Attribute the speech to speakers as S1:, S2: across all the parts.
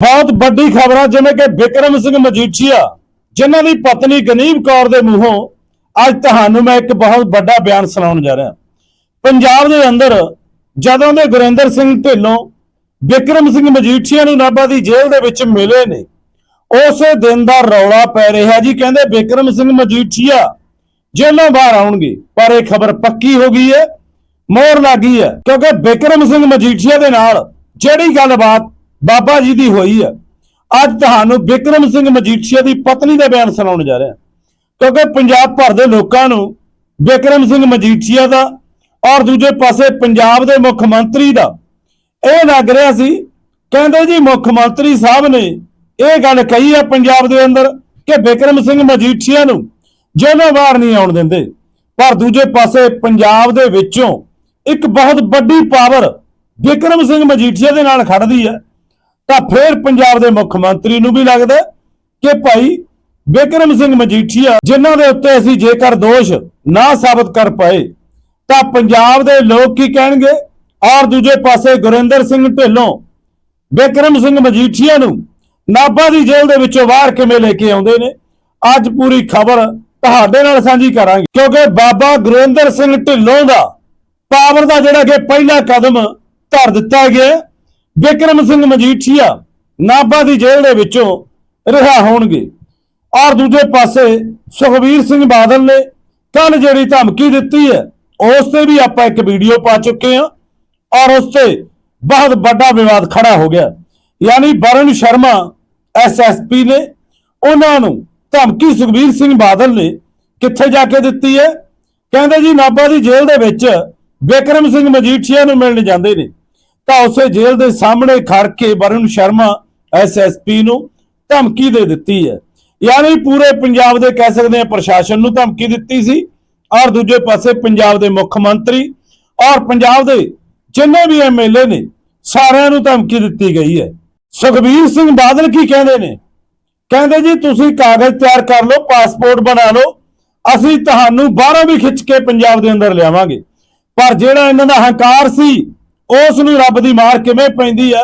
S1: ਬਹੁਤ ਵੱਡੀ ਖਬਰ ਆ, ਜਿਵੇਂ ਕਿ ਵਿਕਰਮ ਸਿੰਘ ਮਜੀਠੀਆ, ਜਿਨ੍ਹਾਂ ਦੀ ਪਤਨੀ ਗਨੀਬ ਕੌਰ ਦੇ ਮੂੰਹੋਂ ਅੱਜ ਤੁਹਾਨੂੰ ਮੈਂ ਇੱਕ ਬਹੁਤ ਵੱਡਾ ਬਿਆਨ ਸੁਣਾਉਣ ਜਾ ਰਿਹਾ। ਪੰਜਾਬ ਦੇ ਅੰਦਰ ਜਦੋਂ ਦੇ ਗੁਰਿੰਦਰ ਸਿੰਘ ਢਿੱਲੋਂ ਵਿਕਰਮ ਸਿੰਘ ਮਜੀਠੀਆ ਨੂੰ ਨਾਭਾ ਦੀ ਜੇਲ੍ਹ ਦੇ ਵਿੱਚ ਮਿਲੇ ਨੇ, ਉਸੇ ਦਿਨ ਦਾ ਰੌਲਾ ਪੈ ਰਿਹਾ ਜੀ। ਕਹਿੰਦੇ ਵਿਕਰਮ ਸਿੰਘ ਮਜੀਠੀਆ, ਜੇਲ੍ਹੋਂ ਬਾਹਰ ਆਉਣਗੇ, ਪਰ ਇਹ ਖਬਰ ਪੱਕੀ ਹੋ ਗਈ ਹੈ, ਮੋਹਰ ਲੱਗੀ ਹੈ। ਕਿਉਂਕਿ ਵਿਕਰਮ ਸਿੰਘ ਮਜੀਠੀਆ ਦੇ ਨਾਲ ਜਿਹੜੀ ਗੱਲਬਾਤ ਬਾਬਾ ਜੀ ਦੀ ਹੋਈ ਹੈ ਅੱਜ ਤੁਹਾਨੂੰ ਵਿਕਰਮ ਸਿੰਘ ਮਜੀਠੀਆ ਦੀ ਪਤਨੀ ਦਾ ਬਿਆਨ ਸੁਣਾਉਣ ਜਾ ਰਿਹਾ। ਕਿਉਂਕਿ ਪੰਜਾਬ ਭਰ ਦੇ ਲੋਕਾਂ ਨੂੰ ਵਿਕਰਮ ਸਿੰਘ ਮਜੀਠੀਆ ਦਾ ਔਰ ਦੂਜੇ ਪਾਸੇ ਪੰਜਾਬ ਦੇ ਮੁੱਖ ਮੰਤਰੀ ਦਾ ਇਹ ਲੱਗ ਰਿਹਾ ਸੀ, ਕਹਿੰਦੇ ਜੀ ਮੁੱਖ ਮੰਤਰੀ ਸਾਹਿਬ ਨੇ ਇਹ ਗੱਲ ਕਹੀ ਹੈ ਪੰਜਾਬ ਦੇ ਅੰਦਰ ਕਿ ਵਿਕਰਮ ਸਿੰਘ ਮਜੀਠੀਆ ਨੂੰ ਜੇਲ੍ਹੋਂ ਬਾਹਰ ਨਹੀਂ ਆਉਣ ਦਿੰਦੇ। ਪਰ ਦੂਜੇ ਪਾਸੇ ਪੰਜਾਬ ਦੇ ਵਿੱਚੋਂ ਇੱਕ ਬਹੁਤ ਵੱਡੀ ਪਾਵਰ ਵਿਕਰਮ ਸਿੰਘ ਮਜੀਠੀਆ ਦੇ ਨਾਲ ਖੜਦੀ ਹੈ ਤਾਂ ਫੇਰ ਪੰਜਾਬ ਦੇ ਮੁੱਖ ਮੰਤਰੀ ਨੂੰ ਵੀ ਲੱਗਦਾ ਕਿ ਭਾਈ ਵਿਕਰਮ ਸਿੰਘ ਮਜੀਠੀਆ, ਜਿਨ੍ਹਾਂ ਦੇ ਉੱਤੇ ਅਸੀਂ ਜੇਕਰ ਦੋਸ਼ ਨਾ ਸਾਬਤ ਕਰ ਪਾਏ, ਤਾਂ ਪੰਜਾਬ ਦੇ ਲੋਕ ਕੀ ਕਹਿਣਗੇ? ਔਰ ਦੂਜੇ ਪਾਸੇ ਗੁਰਿੰਦਰ ਸਿੰਘ ਢਿੱਲੋਂ, ਵਿਕਰਮ ਸਿੰਘ ਮਜੀਠੀਆ ਨੂੰ ਨਾਭਾ ਦੀ ਜੇਲ੍ਹ ਦੇ ਵਿੱਚੋਂ ਬਾਹਰ ਕਿਵੇਂ ਲੈ ਕੇ ਆਉਂਦੇ ਨੇ? ਅੱਜ ਪੂਰੀ ਖਬਰ ਤੁਹਾਡੇ ਨਾਲ ਸਾਂਝੀ ਕਰਾਂਗੇ, ਕਿਉਂਕਿ ਬਾਬਾ ਗੁਰਿੰਦਰ ਸਿੰਘ ਢਿੱਲੋਂ ਦਾ ਪਾਵਰ ਦਾ ਜਿਹੜਾ ਕਿ ਪਹਿਲਾ ਕਦਮ ਧਰ ਦਿੱਤਾ ਗਿਆ ਬਿਕਰਮ ਸਿੰਘ ਮਜੀਠੀਆ ਨਾਭਾ ਦੀ ਜੇਲ੍ਹ ਦੇ ਵਿੱਚੋਂ ਰਿਹਾ ਹੋਣਗੇ। ਔਰ ਦੂਜੇ ਪਾਸੇ ਸੁਖਬੀਰ ਸਿੰਘ ਬਾਦਲ ਨੇ ਕੱਲ ਜਿਹੜੀ ਧਮਕੀ ਦਿੱਤੀ ਹੈ, ਉਸ ਤੇ ਵੀ ਆਪਾਂ ਇੱਕ ਵੀਡੀਓ ਪਾ ਚੁੱਕੇ ਹਾਂ ਔਰ ਉਸ ਤੇ ਬਹੁਤ ਵੱਡਾ ਵਿਵਾਦ ਖੜਾ ਹੋ ਗਿਆ। ਯਾਨੀ ਬਰਨ ਸ਼ਰਮਾ ਐਸਐਸਪੀ ਨੇ ਉਹਨਾਂ ਨੂੰ ਧਮਕੀ ਸੁਖਬੀਰ ਸਿੰਘ ਬਾਦਲ ਨੇ ਕਿੱਥੇ ਜਾ ਕੇ ਦਿੱਤੀ ਹੈ? ਕਹਿੰਦੇ ਜੀ, ਨਾਭਾ ਦੀ ਜੇਲ੍ਹ ਦੇ ਵਿੱਚ ਵਿਕਰਮ ਸਿੰਘ ਮਜੀਠੀਆ ਨੂੰ ਮਿਲਣ ਜਾਂਦੇ ਨੇ। ਤਾਂ ਉਸੇ ਜੇਲ੍ਹ ਦੇ ਸਾਹਮਣੇ ਖੜ ਕੇ ਵਰੁਣ ਸ਼ਰਮਾ ਐਸਐਸਪੀ ਨੂੰ ਧਮਕੀ ਦੇ ਦਿੱਤੀ ਹੈ। ਯਾਨੀ ਪੂਰੇ ਪੰਜਾਬ ਦੇ ਕਹਿ ਸਕਦੇ ਆ ਪ੍ਰਸ਼ਾਸਨ ਨੂੰ ਧਮਕੀ ਦਿੱਤੀ ਸੀ ਔਰ ਦੂਜੇ ਪਾਸੇ ਪੰਜਾਬ ਦੇ ਮੁੱਖ ਮੰਤਰੀ ਔਰ ਪੰਜਾਬ ਦੇ ਜਿੰਨੇ ਵੀ ਐਮਐਲਏ ਨੇ ਸਾਰਿਆਂ ਨੂੰ ਧਮਕੀ ਦਿੱਤੀ ਗਈ ਹੈ। ਸੁਖਬੀਰ ਸਿੰਘ ਬਾਦਲ ਕੀ ਕਹਿੰਦੇ ਨੇ? ਕਹਿੰਦੇ ਜੀ, ਤੁਸੀਂ ਕਾਗਜ਼ ਤਿਆਰ ਕਰ ਲਓ, ਪਾਸਪੋਰਟ ਬਣਾ ਲਓ, ਅਸੀਂ ਤੁਹਾਨੂੰ ਬਾਹਰੋਂ ਵੀ ਖਿੱਚ ਕੇ ਪੰਜਾਬ ਦੇ ਅੰਦਰ ਲਿਆਵਾਂਗੇ। ਪਰ ਜਿਹੜਾ ਇਹਨਾਂ ਦਾ ਹੰਕਾਰ ਸੀ ਉਸ ਨੂੰ ਰੱਬ ਦੀ ਮਾਰ ਕਿਵੇਂ ਪੈਂਦੀ ਹੈ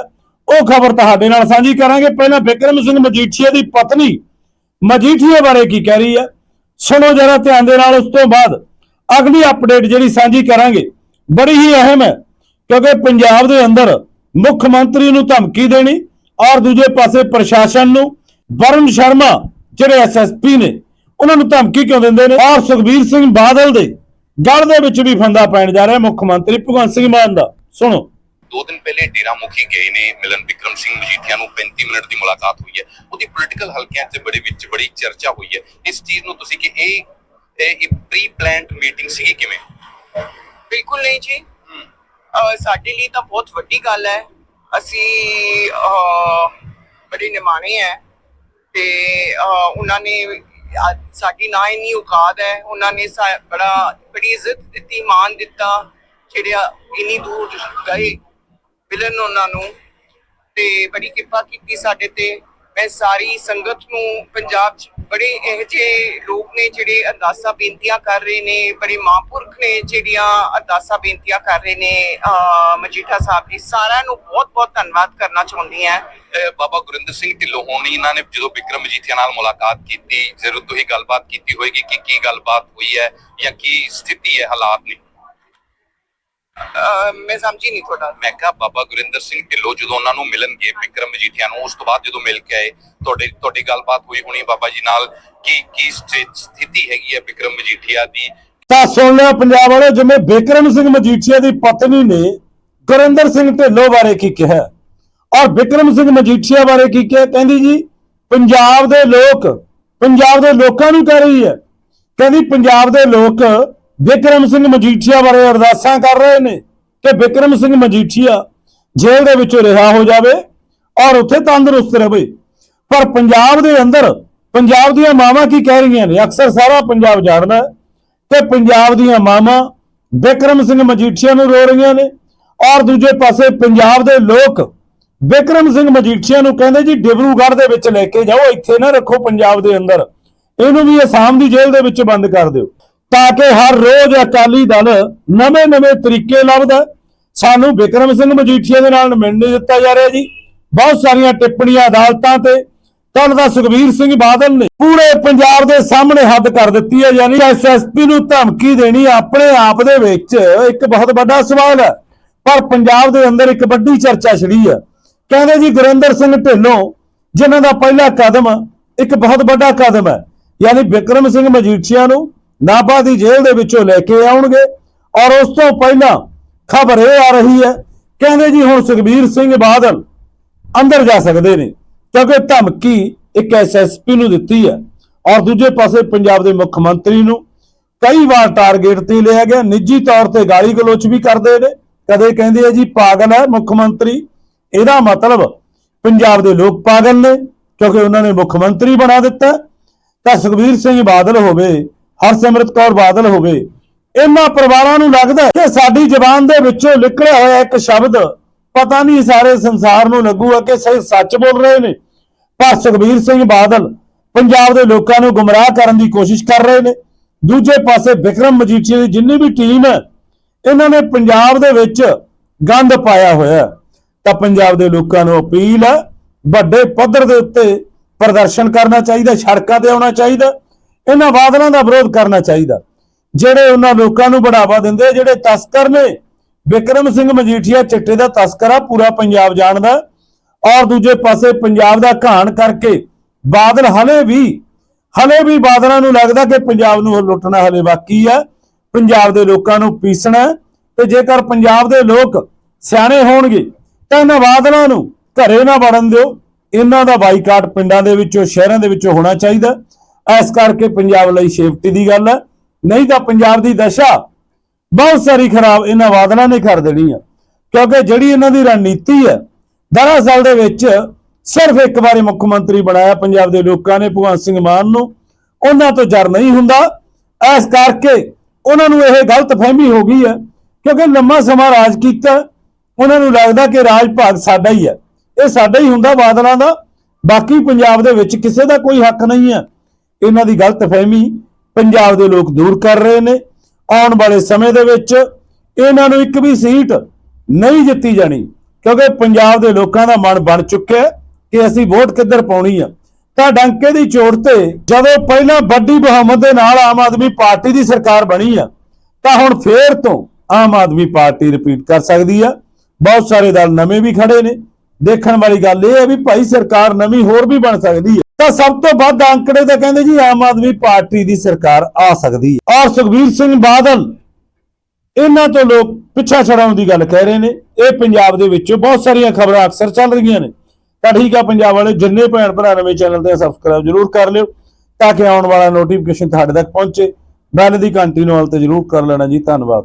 S1: ਉਹ ਖਬਰ ਤੁਹਾਡੇ ਨਾਲ ਸਾਂਝੀ ਕਰਾਂਗੇ। ਪਹਿਲਾਂ ਬਿਕਰਮ ਸਿੰਘ ਮਜੀਠੀਆ ਦੀ ਪਤਨੀ ਮਜੀਠੀਆ ਬਾਰੇ ਕੀ ਕਹਿ ਰਹੀ ਹੈ ਸੁਣੋ ਜਰਾ ਧਿਆਨ ਦੇ ਨਾਲ ਉਸ ਤੋਂ ਬਾਅਦ। ਅਗਲੀ ਅਪਡੇਟ ਜਿਹੜੀ ਸਾਂਝੀ ਕਰਾਂਗੇ, ਬੜੀ ਹੀ ਅਹਿਮ ਹੈ, ਕਿਉਂਕਿ ਪੰਜਾਬ ਦੇ ਅੰਦਰ ਮੁੱਖ ਮੰਤਰੀ ਨੂੰ ਧਮਕੀ ਦੇਣੀ ਔਰ ਦੂਜੇ ਪਾਸੇ ਪ੍ਰਸ਼ਾਸਨ ਨੂੰ ਵਰੁਣ ਸ਼ਰਮਾ ਜਿਹੜੇ ਐਸਐਸਪੀ ਨੇ, ਉਹਨਾਂ ਨੂੰ ਧਮਕੀ ਕਿਉਂ ਦਿੰਦੇ ਨੇ? ਔਰ ਸੁਖਬੀਰ ਸਿੰਘ ਬਾਦਲ ਦੇ ਗਲ ਦੇ ਵਿੱਚ ਵੀ ਫੰਦਾ ਪੈਣ ਜਾ ਰਿਹਾ ਮੁੱਖ ਮੰਤਰੀ ਭਗਵੰਤ ਸਿੰਘ ਮਾਨ ਦਾ। ਸੁਣੋ।
S2: ਦੋ ਦਿਨ ਪਹਿਲੇ ਡੇਰਾ ਮੁਖੀ ਗਏ ਨੇ ਮਿਲਨ ਵਿਕਰਮ ਸਿੰਘ ਮਜੀਠੀਆ ਨੂੰ 35 ਮਿੰਟ ਦੀ ਮੁਲਾਕਾਤ ਹੋਈ ਹੈ। ਉਹਦੀ ਪੋਲੀਟੀਕਲ ਹਲਕਿਆਂ 'ਚ ਬੜੇ ਵਿੱਚ ਬੜੀ ਚਰਚਾ ਹੋਈ ਹੈ। ਇਸ ਚੀਜ਼ ਨੂੰ ਤੁਸੀਂ ਕਿ ਇਹ ਇਹ ਪ੍ਰੀ ਪਲਾਨਡ ਮੀਟਿੰਗ ਸੀਗੀ ਕਿਵੇਂ?
S3: ਬਿਲਕੁਲ ਨਹੀਂ ਜੀ। ਸਾਡੇ ਲਈ ਤਾਂ ਬਹੁਤ ਵੱਡੀ ਗੱਲ ਹੈ। ਅਸੀਂ ਬੜੇ ਨਿਮਾਣੇ ਹੈ। ਤੇ ਉਹਨਾਂ ਨੇ ਸਾਡੀ ਨਾ ਇੰਨੀ ਔਕਾਤ ਹੈ। ਉਹਨਾਂ ਨੇ ਸਾ- ਬੜਾ ਬੜੀ ਇੱਜ਼ਤ ਦਿੱਤੀ ਮਾਨ ਦਿੱਤਾ। ਜਿਹੜਾ ਇੰਨੀ ਦੂਰ ਗਏ ਮਿਲਣ ਉਹਨਾਂ ਨੂੰ, ਤੇ ਬੜੀ ਕਿਰਪਾ ਕੀਤੀ ਸਾਡੇ ਤੇ। ਮੈਂ ਸਾਰੀ ਸੰਗਤ ਨੂੰ ਪੰਜਾਬ 'ਚ ਬੜੇ ਇਹੋ ਜਿਹੇ ਲੋਕ ਨੇ ਜਿਹੜੇ ਅਰਦਾਸਾਂ ਬੇਨਤੀਆਂ ਕਰ ਰਹੇ ਨੇ, ਬੜੇ ਮਹਾਂਪੁਰਖ ਨੇ ਜਿਹੜੀਆਂ ਅਰਦਾਸਾਂ ਬੇਨਤੀਆਂ ਕਰ ਰਹੇ ਨੇ ਮਜੀਠਾ ਸਾਹਿਬ ਜੀ। ਸਾਰਿਆਂ ਨੂੰ ਬਹੁਤ-ਬਹੁਤ ਧੰਨਵਾਦ ਕਰਨਾ ਚਾਹੁੰਦੀ ਹਾਂ।
S2: ਬਾਬਾ ਗੁਰਿੰਦਰ ਸਿੰਘ ਢਿੱਲੋਂ ਹੋਣੀ ਇਹਨਾਂ ਨੇ ਜਦੋਂ ਵਿਕਰਮ ਮਜੀਠੀਆ ਨਾਲ ਮੁਲਾਕਾਤ ਕੀਤੀ, ਜ਼ਰੂਰ ਤੁਸੀਂ ਗੱਲਬਾਤ ਕੀਤੀ ਹੋਏਗੀ ਕਿ ਕੀ ਗੱਲਬਾਤ ਹੋਈ ਹੈ ਜਾਂ ਕੀ ਸਥਿਤੀ ਹੈ ਹਾਲਾਤ ਨੇ
S3: ਮੈਂ ਸਮਝੀ ਨਹੀਂ ਤੁਹਾਡਾ।
S2: ਮੈਂ ਕਿਹਾ ਬਾਬਾ ਗੁਰਿੰਦਰ ਸਿੰਘ ਢਿੱਲੋਂ ਜਦੋਂ ਉਹਨਾਂ ਨੂੰ ਮਿਲਣਗੇ ਵਿਕਰਮ ਮਜੀਠੀਆ ਨੂੰ ਉਸ ਤੋਂ ਬਾਅਦ ਜਦੋਂ ਮਿਲ ਕੇ ਆਏ ਤੁਹਾਡੇ ਤੁਹਾਡੀ ਗੱਲਬਾਤ ਹੋਈ ਹੋਣੀ ਬਾਬਾ ਜੀ ਨਾਲ ਕੀ ਕੀ ਸਥਿ- ਸਥਿਤੀ ਹੈਗੀ ਹੈ ਵਿਕਰਮ ਮਜੀਠੀਆ ਦੀ?
S1: ਤਾਂ ਸੁਣ ਲਿਆ ਪੰਜਾਬ ਵਾਲੇ ਜਿਵੇਂ ਵਿਕਰਮ ਸਿੰਘ ਮਜੀਠੀਆ ਦੀ ਪਤਨੀ ਨੇ ਗੁਰਿੰਦਰ ਸਿੰਘ ਢਿੱਲੋਂ ਬਾਰੇ ਕੀ ਕਿਹਾ ਔਰ ਵਿਕਰਮ ਸਿੰਘ ਮਜੀਠੀਆ ਬਾਰੇ ਕੀ ਕਿਹਾ ਕਹਿੰਦੀ ਜੀ ਪੰਜਾਬ ਦੇ ਲੋਕ ਪੰਜਾਬ ਦੇ ਲੋਕਾਂ ਨੂੰ ਕਹਿ ਰਹੀ ਹੈ। ਕਹਿੰਦੀ ਪੰਜਾਬ ਦੇ ਲੋਕ ਵਿਕਰਮ ਸਿੰਘ ਮਜੀਠੀਆ ਬਾਰੇ ਅਰਦਾਸਾਂ ਕਰ ਰਹੇ ਨੇ ਕਿ ਵਿਕਰਮ ਸਿੰਘ ਮਜੀਠੀਆ ਜੇਲ੍ਹ ਦੇ ਵਿੱਚੋਂ ਰਿਹਾ ਹੋ ਜਾਵੇ ਔਰ ਉੱਥੇ ਤੰਦਰੁਸਤ ਰਹੇ। ਪਰ ਪੰਜਾਬ ਦੇ ਅੰਦਰ, ਪੰਜਾਬ ਦੀਆਂ ਮਾਵਾਂ ਕੀ ਕਹਿ ਰਹੀਆਂ ਨੇ? ਅਕਸਰ ਸਾਰਾ ਪੰਜਾਬ ਜਾਣਦਾ ਕਿ ਪੰਜਾਬ ਦੀਆਂ ਮਾਵਾਂ ਵਿਕਰਮ ਸਿੰਘ ਮਜੀਠੀਆ ਨੂੰ ਰੋ ਰਹੀਆਂ ਨੇ ਔਰ ਦੂਜੇ ਪਾਸੇ ਪੰਜਾਬ ਦੇ ਲੋਕ ਵਿਕਰਮ ਸਿੰਘ ਮਜੀਠੀਆ ਨੂੰ ਕਹਿੰਦੇ ਜੀ, ਡਿਬਰੂਗੜ੍ਹ ਦੇ ਵਿੱਚ ਲੈ ਕੇ ਜਾਓ, ਇੱਥੇ ਨਾ ਰੱਖੋ ਪੰਜਾਬ ਦੇ ਅੰਦਰ। ਇਹਨੂੰ ਵੀ ਅਸਾਮ ਦੀ ਜੇਲ੍ਹ ਦੇ ਵਿੱਚ ਬੰਦ ਕਰ ਦਿਓ। ਤਾਂ ਕਿ ਹਰ ਰੋਜ਼ ਅਕਾਲੀ ਦਲ ਨਵੇਂ-ਨਵੇਂ ਤਰੀਕੇ ਲੱਭਦਾ ਸਾਨੂੰ ਵਿਕਰਮ ਸਿੰਘ ਮਜੀਠੀਆ ਦੇ ਨਾਲ ਮਿਲਣ ਨਹੀਂ ਦਿੱਤਾ ਜਾ ਰਿਹਾ ਜੀ। ਬਹੁਤ ਸਾਰੀਆਂ ਟਿੱਪਣੀਆਂ ਅਦਾਲਤਾਂ ਤੇ। ਕੱਲ ਦਾ ਸੁਖਬੀਰ ਸਿੰਘ ਬਾਦਲ ਨੇ ਪੂਰੇ ਪੰਜਾਬ ਦੇ ਸਾਹਮਣੇ ਹੱਦ ਕਰ ਦਿੱਤੀ ਹੈ, ਯਾਨੀ ਐਸਐਸਪੀ ਨੂੰ ਧਮਕੀ ਦੇਣੀ ਆਪਣੇ ਆਪ ਦੇ ਵਿੱਚ ਇੱਕ ਬਹੁਤ ਵੱਡਾ ਸਵਾਲ ਹੈ। ਪਰ ਪੰਜਾਬ ਦੇ ਅੰਦਰ ਇੱਕ ਵੱਡੀ ਚਰਚਾ ਛਿੜੀ ਹੈ। ਕਹਿੰਦੇ ਜੀ ਗੁਰਿੰਦਰ ਸਿੰਘ ਢਿੱਲੋਂ, ਜਿਨ੍ਹਾਂ ਦਾ ਪਹਿਲਾ ਕਦਮ ਇੱਕ ਬਹੁਤ ਵੱਡਾ ਕਦਮ ਹੈ, ਯਾਨੀ ਵਿਕਰਮ ਸਿੰਘ ਮਜੀਠੀਆ ਨੂੰ ਨਾਭਾ ਦੀ ਜੇਲ੍ਹ ਦੇ ਵਿੱਚੋਂ ਲੈ ਕੇ ਆਉਣਗੇ ਔਰ ਉਸ ਤੋਂ ਪਹਿਲਾਂ ਖਬਰ ਇਹ ਆ ਰਹੀ ਹੈ, ਕਹਿੰਦੇ ਜੀ ਹੁਣ ਸੁਖਬੀਰ ਸਿੰਘ ਬਾਦਲ ਅੰਦਰ ਜਾ ਸਕਦੇ ਨੇ, ਕਿਉਂਕਿ ਧਮਕੀ ਇੱਕ ਐਸਐਸਪੀ ਨੂੰ ਦਿੱਤੀ ਹੈ ਔਰ ਦੂਜੇ ਪਾਸੇ ਪੰਜਾਬ ਦੇ ਮੁੱਖ ਮੰਤਰੀ ਨੂੰ ਕਈ ਵਾਰ ਟਾਰਗੇਟ ਤੇ ਲਿਆ ਗਿਆ, ਨਿੱਜੀ ਤੌਰ ਤੇ ਗਾਲੀ ਗਲੋਚ ਵੀ ਕਰਦੇ ਨੇ, ਕਦੇ ਕਹਿੰਦੇ ਆ ਜੀ ਪਾਗਲ ਹੈ ਮੁੱਖ ਮੰਤਰੀ, ਇਹਦਾ ਮਤਲਬ ਪੰਜਾਬ ਦੇ ਲੋਕ ਪਾਗਲ ਨੇ, ਕਿਉਂਕਿ ਉਹਨਾਂ ਨੇ ਮੁੱਖ ਮੰਤਰੀ ਬਣਾ ਦਿੱਤਾ, ਤਾਂ ਸੁਖਬੀਰ ਸਿੰਘ ਬਾਦਲ ਹੋਵੇ ਹਰਸਿਮਰਤ ਕੌਰ ਬਾਦਲ ਹੋਵੇ, ਇਹਨਾਂ ਪਰਿਵਾਰਾਂ ਨੂੰ ਲੱਗਦਾ ਕਿ ਸਾਡੀ ਜ਼ਬਾਨ ਦੇ ਵਿੱਚੋਂ ਨਿਕਲਿਆ ਹੋਇਆ ਇੱਕ ਸ਼ਬਦ ਪਤਾ ਨਹੀਂ ਸਾਰੇ ਸੰਸਾਰ ਨੂੰ ਲੱਗੂਗਾ ਕਿ ਸਹੀ ਸੱਚ ਬੋਲ ਰਹੇ ਨੇ। ਪਰ ਸੁਖਬੀਰ ਸਿੰਘ ਬਾਦਲ ਪੰਜਾਬ ਦੇ ਲੋਕਾਂ ਨੂੰ ਗੁੰਮਰਾਹ ਕਰਨ ਦੀ ਕੋਸ਼ਿਸ਼ ਕਰ ਰਹੇ ਨੇ। ਦੂਜੇ ਪਾਸੇ ਵਿਕਰਮ ਮਜੀਠੀਆ ਦੀ ਜਿੰਨੀ ਵੀ ਟੀਮ ਹੈ, ਇਹਨਾਂ ਨੇ ਪੰਜਾਬ ਦੇ ਵਿੱਚ ਗੰਦ ਪਾਇਆ ਹੋਇਆ ਤਾਂ ਪੰਜਾਬ ਦੇ ਲੋਕਾਂ ਨੂੰ ਅਪੀਲ ਹੈ, ਵੱਡੇ ਪੱਧਰ ਦੇ ਉੱਤੇ ਪ੍ਰਦਰਸ਼ਨ ਕਰਨਾ ਚਾਹੀਦਾ, ਸੜਕਾਂ ਤੇ ਆਉਣਾ ਚਾਹੀਦਾ। ਇਹਨਾਂ ਬਾਦਲਾਂ ਦਾ ਵਿਰੋਧ ਕਰਨਾ ਚਾਹੀਦਾ। ਜਿਹੜੇ ਉਹਨਾਂ ਲੋਕਾਂ ਨੂੰ ਬੜਾਵਾ ਦਿੰਦੇ, ਜਿਹੜੇ ਤਸਕਰ ਨੇ, ਵਿਕਰਮ ਸਿੰਘ ਮਜੀਠੀਆ ਚਿੱਟੇ ਦਾ ਤਸਕਰ ਆ, ਪੂਰਾ ਪੰਜਾਬ ਜਾਣਦਾ ਔਰ ਦੂਜੇ ਪਾਸੇ ਪੰਜਾਬ ਦਾ ਘਾਣ ਕਰਕੇ ਬਾਦਲ ਹਲੇ ਵੀ ਹਲੇ ਵੀ ਬਾਦਲਾਂ ਨੂੰ ਲੱਗਦਾ ਕਿ ਪੰਜਾਬ ਨੂੰ ਲੁੱਟਣਾ ਹਲੇ ਬਾਕੀ ਆ। ਪੰਜਾਬ ਦੇ ਲੋਕਾਂ ਨੂੰ ਪੀਸਣਾ ਤੇ ਜੇਕਰ ਪੰਜਾਬ ਦੇ ਲੋਕ ਸਿਆਣੇ ਹੋਣਗੇ, ਤਾਂ ਇਹਨਾਂ ਬਾਦਲਾਂ ਨੂੰ ਘਰੇ ਨਾ ਵੜਨ ਦਿਓ। ਇਹਨਾਂ ਦਾ ਬਾਈਕਾਟ ਪਿੰਡਾਂ ਦੇ ਵਿੱਚੋਂ, ਸ਼ਹਿਰਾਂ ਦੇ ਵਿੱਚੋਂ ਹੋਣਾ ਚਾਹੀਦਾ। ਇਸ ਕਰਕੇ ਪੰਜਾਬ ਲਈ ਸੇਫਟੀ ਦੀ ਗੱਲ ਹੈ। ਨਹੀਂ ਤਾਂ ਪੰਜਾਬ ਦੀ ਦਸ਼ਾ ਬਹੁਤ ਸਾਰੀ ਖਰਾਬ ਇਹਨਾਂ ਬਾਦਲਾਂ ਨੇ ਕਰ ਦੇਣੀ ਆ। ਕਿਉਂਕਿ ਜਿਹੜੀ ਇਹਨਾਂ ਦੀ ਰਣਨੀਤੀ ਹੈ, ਦਰਅਸਲ ਦੇ ਵਿੱਚ ਸਿਰਫ ਇੱਕ ਵਾਰੀ ਮੁੱਖ ਮੰਤਰੀ ਬਣਾਇਆ ਪੰਜਾਬ ਦੇ ਲੋਕਾਂ ਨੇ, ਭਗਵੰਤ ਸਿੰਘ ਮਾਨ ਨੂੰ। ਉਹਨਾਂ ਤੋਂ ਜਰ ਨਹੀਂ ਹੁੰਦਾ। ਇਸ ਕਰਕੇ ਉਹਨਾਂ ਨੂੰ ਇਹ ਗਲਤ ਫਹਿਮੀ ਹੋ ਗਈ ਹੈ। ਕਿਉਂਕਿ ਲੰਮਾ ਸਮਾਂ ਰਾਜ ਕੀਤਾ, ਉਹਨਾਂ ਨੂੰ ਲੱਗਦਾ ਕਿ ਰਾਜ ਭਾਗ ਸਾਡਾ ਹੀ ਹੈ। ਇਹ ਸਾਡਾ ਹੀ ਹੁੰਦਾ ਬਾਦਲਾਂ ਦਾ। ਬਾਕੀ ਪੰਜਾਬ ਦੇ ਵਿੱਚ ਕਿਸੇ ਦਾ ਕੋਈ ਹੱਕ ਨਹੀਂ ਹੈ। ਇਹਨਾਂ ਦੀ ਗਲਤ ਫਹਿਮੀ ਪੰਜਾਬ ਦੇ ਲੋਕ ਦੂਰ ਕਰ ਰਹੇ ਨੇ। ਆਉਣ ਵਾਲੇ ਸਮੇਂ ਦੇ ਵਿੱਚ ਇਹਨਾਂ ਨੂੰ ਇੱਕ ਵੀ ਸੀਟ ਨਹੀਂ ਜਿੱਤੀ ਜਾਣੀ, ਕਿਉਂਕਿ ਪੰਜਾਬ ਦੇ ਲੋਕਾਂ ਦਾ ਮਨ ਬਣ ਚੁੱਕਿਆ ਕਿ ਅਸੀਂ ਵੋਟ ਕਿੱਧਰ ਪਾਉਣੀ ਆ। ਤਾਂ ਡੰਕੇ ਦੀ ਚੋਟ ਤੇ ਜਦੋਂ ਪਹਿਲਾਂ ਵੱਡੀ ਬਹੁਮਤ ਦੇ ਨਾਲ ਆਮ ਆਦਮੀ ਪਾਰਟੀ ਦੀ ਸਰਕਾਰ ਬਣੀ ਆ, ਤਾਂ ਹੁਣ ਫੇਰ ਤੋਂ ਆਮ ਆਦਮੀ ਪਾਰਟੀ ਰਿਪੀਟ ਕਰ ਸਕਦੀ ਆ। ਬਹੁਤ ਸਾਰੇ ਦਲ ਨਵੇਂ ਵੀ ਖੜੇ ਨੇ। ਦੇਖਣ ਵਾਲੀ ਗੱਲ ਇਹ ਹੈ ਵੀ ਭਾਈ ਸਰਕਾਰ ਨਵੀਂ ਹੋਰ ਵੀ ਬਣ ਸਕਦੀ ਹੈ ਤਾਂ ਸਭ ਤੋਂ ਵੱਧ ਅੰਕੜੇ ਤਾਂ ਕਹਿੰਦੇ ਜੀ ਆਮ ਆਦਮੀ ਪਾਰਟੀ ਦੀ ਸਰਕਾਰ ਆ ਸਕਦੀ ਹੈ। ਔਰ ਸੁਖਬੀਰ ਸਿੰਘ ਬਾਦਲ, ਇਹਨਾਂ ਤੋਂ ਲੋਕ ਪਿੱਛਾ ਛੜਾਉਣ ਦੀ ਗੱਲ ਕਹਿ ਰਹੇ ਨੇ। ਇਹ ਪੰਜਾਬ ਦੇ ਵਿੱਚ ਬਹੁਤ ਸਾਰੀਆਂ ਖਬਰਾਂ ਅਕਸਰ ਚੱਲ ਰਹੀਆਂ ਨੇ। ਤਾਂ ਠੀਕ ਆ ਪੰਜਾਬ ਵਾਲੇ, ਜਿੰਨੇ ਭੈਣ ਭਰਾ ਨਵੇਂ ਚੈਨਲ ਤੇ ਸਬਸਕ੍ਰਾਈਬ ਜਰੂਰ ਕਰ ਲਿਓ, ਤਾਂ ਕਿ ਆਉਣ ਵਾਲਾ ਨੋਟੀਫਿਕੇਸ਼ਨ ਤੁਹਾਡੇ ਤੱਕ ਪਹੁੰਚੇ। ਬੈਲ ਦੀ ਘੰਟੀ ਨੂੰ ਹਾਲ ਤੇ ਜਰੂਰ ਕਰ ਲੈਣਾ ਜੀ। ਧੰਨਵਾਦ।